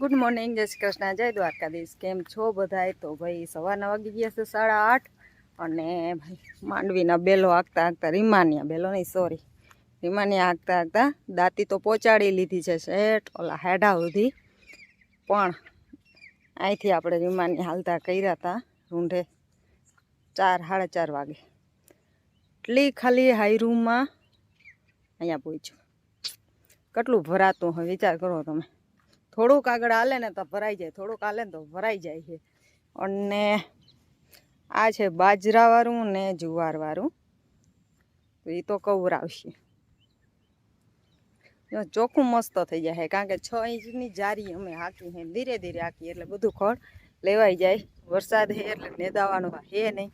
Good morning જય શ્રી કૃષ્ણ. જય દ્વારકાધીશ. કેમ છો બધાય? તો ભાઈ સવારના વાગી ગયા છે સાડા આઠ અને ભાઈ માંડવીના બેલો હાંકતા હાંકતા, રીમાનિયા બેલો નહીં સોરી રીમાનિયા હાંકતા હાંકતા દાંતી તો પહોંચાડી લીધી છે શેઠ, ઓલા હેડા સુધી. પણ અહીંથી આપણે રીમાની હાલતા કર્યા હતા રૂંઢે ચાર, સાડા ચાર વાગે. એટલી ખાલી હાઈ રૂમમાં અહીંયા પહોંચ્યું. કેટલું ભરાતું હોય વિચાર કરો તમે. થોડુંક આગળ હાલે ને તો ભરાઈ જાય. થોડુંક હાલે ને તો ભરાઈ જાય છે. અને આ છે બાજરાવાળું ને જુવારવાળું. તો એ તો કવરાવશે. આવશે ચોખ્ખું મસ્ત થઈ જાય કારણ કે છ ઇંચની જારી અમે હાંકી હે ધીરે ધીરે હાકી એટલે બધું ખડ લેવાઈ જાય. વરસાદ હે એટલે નેદાવાનું હે નહીં.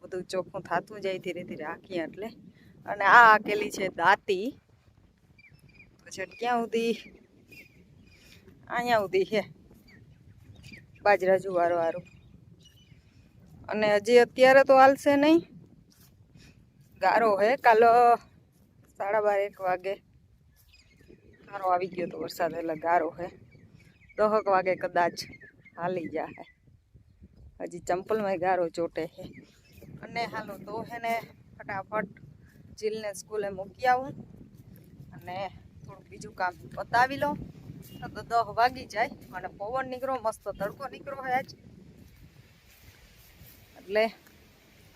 બધું ચોખ્ખું થતું જાય ધીરે ધીરે હાકીએ એટલે. અને આ હાકેલી છે દાંતી. પછી ક્યાં સુધી અહીંયા સુધી છે. બાજરા જુવારો વારું અને હજી અત્યારે તો હાલશે નહીં. ગારો હે, કાલો સાડા બાર, એક વાગે. ગારો આવી ગયો તો વરસાદ, એટલે ગારો હે. દહક વાગે કદાચ હાલી જાય હજી ચંપલમાં ગારો ચોટે છે અને હાલો તો હે ને ફટાફટ જીલને સ્કૂલે મૂકી આવું. અને થોડુંક બીજું કામ પતાવી લઉં. તો વાગી જાય. અને પવન નીકળો, મસ્ત તડકો નીકળો હોય આજ. એટલે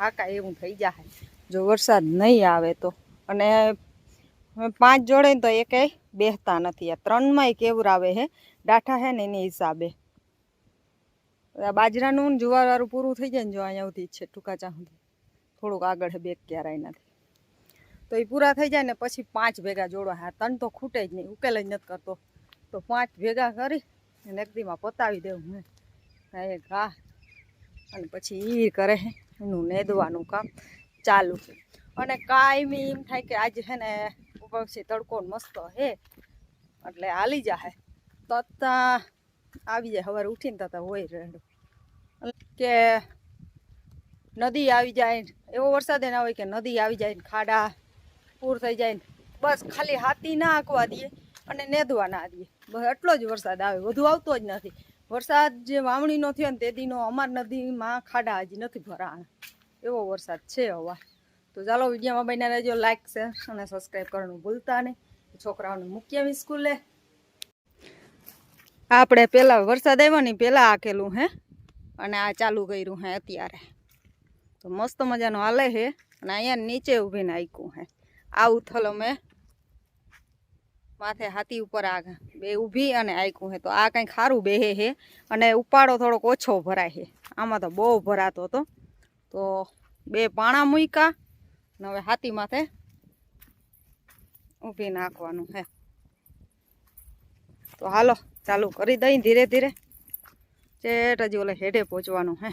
હા એવું થઈ જાય જો વરસાદ નહીં આવે તો. અને પાંચ જોડે તો એ કંઈ બેહતા નથી. આ ત્રણમાંય કેવું આવે છે ડાઠા છે ને એની હિસાબે. બાજરાનું જુવારવાળું પૂરું થઈ જાય ને જો અહીંયા સુધી છે, ટૂંકા સુધી. થોડુંક આગળ બેગ ક્યારેય નથી. તો એ પૂરા થઈ જાય ને પછી પાંચ ભેગા જોડવા હા, તન તો ખૂટે જ નહીં. ઉકેલ જ નથી કરતો. તો પાંચ ભેગા કરી અને એકદીમાં પતાવી દેવું મેં એ ઘા. અને પછી એ કરે એનું નેદવાનું કામ ચાલુ અને કાયમી એમ થાય કે આજે છે ને ઉપક્ષી તડકો મસ્ત હે. એટલે હાલી જાય તતા આવી જાય, સવારે ઉઠીને તતા હોય રેડું. કે નદી આવી જાય, એવો વરસાદ ના હોય કે નદી આવી જાય ખાડા પૂર થઈ જાય બસ ખાલી હાથી ના આંકવા દઈએ અને નેદવા ના દઈએ બસ એટલો જ વરસાદ આવે. વધુ આવતો જ નથી. વરસાદ જે વાવણીનો થયો ને તે દીનો અમાર નદીમાં ખાડા હજી નથી ભરાણા. એવો વરસાદ છે હવા. તો ચાલો વિડીયોમાં બન્યા રહેજો. લાઈક શેર અને સબસ્ક્રાઈબ કરવાનું ભૂલતા નહીં. છોકરાઓને મૂકી આવી સ્કૂલે. આપણે પહેલાં વરસાદ આવ્યો ને પહેલાં આકેલું હે. અને આ ચાલુ કર્યું હે અત્યારે. તો મસ્ત મજાનું હાલે હે. અને અહીંયા નીચે ઊભીને આક્યું હે. આ ઉથલ અમે માથે હાથી ઉપર આ બે ઊભી અને આયકું હે. તો આ કંઈ ખારું બેહે હે. અને ઉપાડો થોડોક ઓછો ભરાય છે આમાં તો બહુ ભરાતો હતો. તો બે પાણા મૂક્યા ને હવે હાથી માથે ઊભી નાખવાનું હે. તો હાલો, ચાલુ કરી દઈ ધીરે ધીરે. ચેટ હજી ઓલે હેડે પહોંચવાનું હે.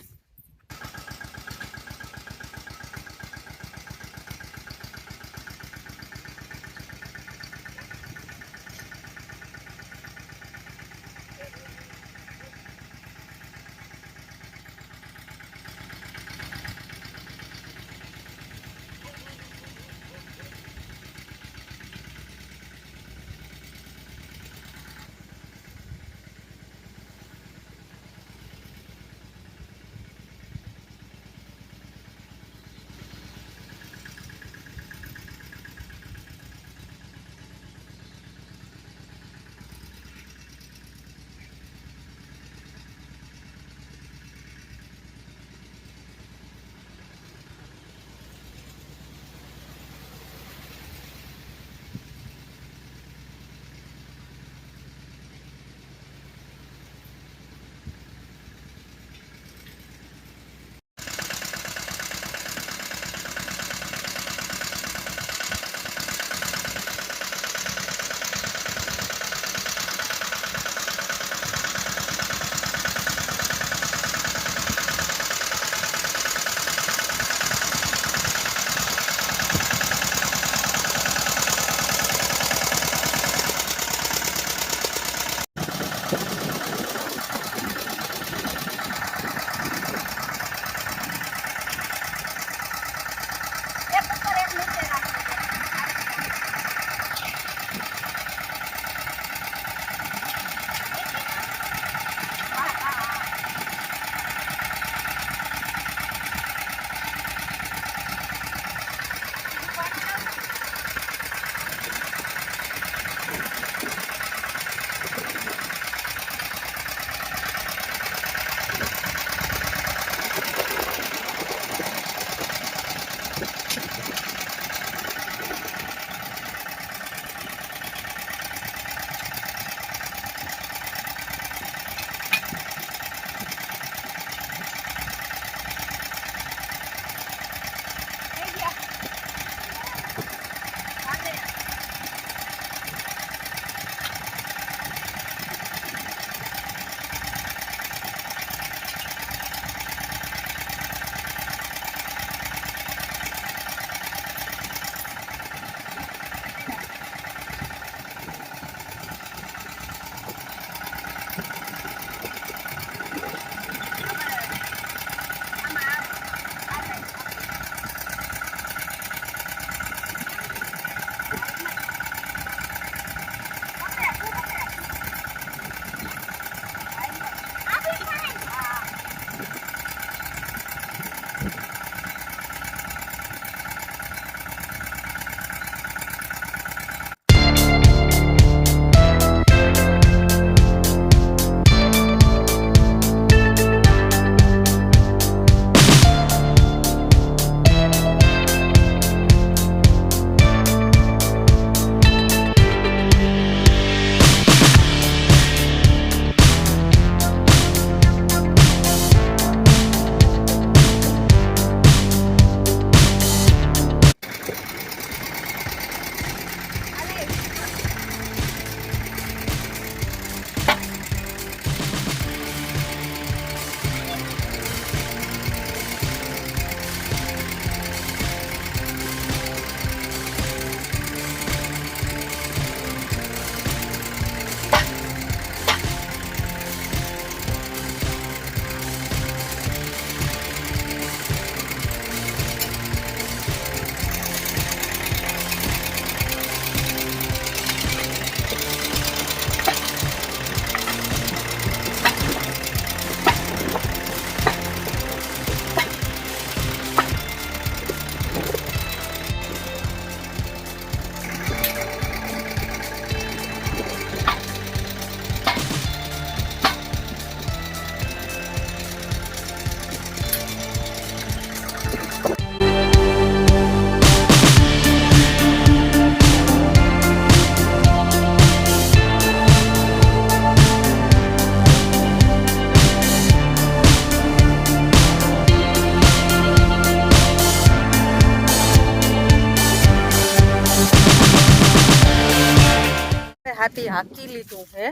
પટ્ટી હાકી લીધું છે.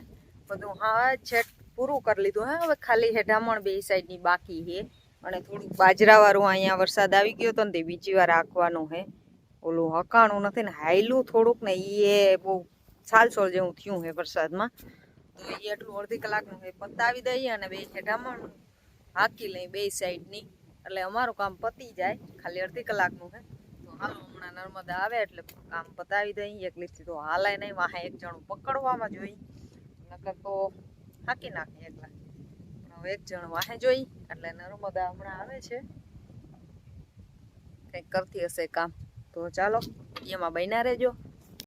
બધું હા છેટ પૂરું કરી લીધું. હે, હવે ખાલી હેઢામણ બે સાઈડની બાકી હે અને થોડુંક બાજરાવાળું અહીંયા વરસાદ આવી ગયો હતો ને તે બીજી વાર હાંકવાનું છે. ઓલું હકાણું નથી ને, હાયલું થોડુંક ને એ બહુ સાલસોલ જેવું થયું હે વરસાદમાં. તો એ એટલું અડધી કલાકનું એ પતાવી દઈએ અને બે હેઢામણ હાંકી લઈ બે સાઈડની. એટલે અમારું કામ પતી જાય. ખાલી અડધી કલાકનું તો હમણાં નર્મદા આવે એટલે કામ પતાવી દઈ એક લીટી તો હાલાય નહીં, વાહે એક જણું પકડવામાં જોઈ નકર તો હાકી નાખે એકલા. પણ હવે એક જણ વાહે જોઈ, એટલે નર્મદા હમણાં આવે છે. કંઈક કરતી હશે કામ. તો ચાલો, એમાં બન્યા રહેજો.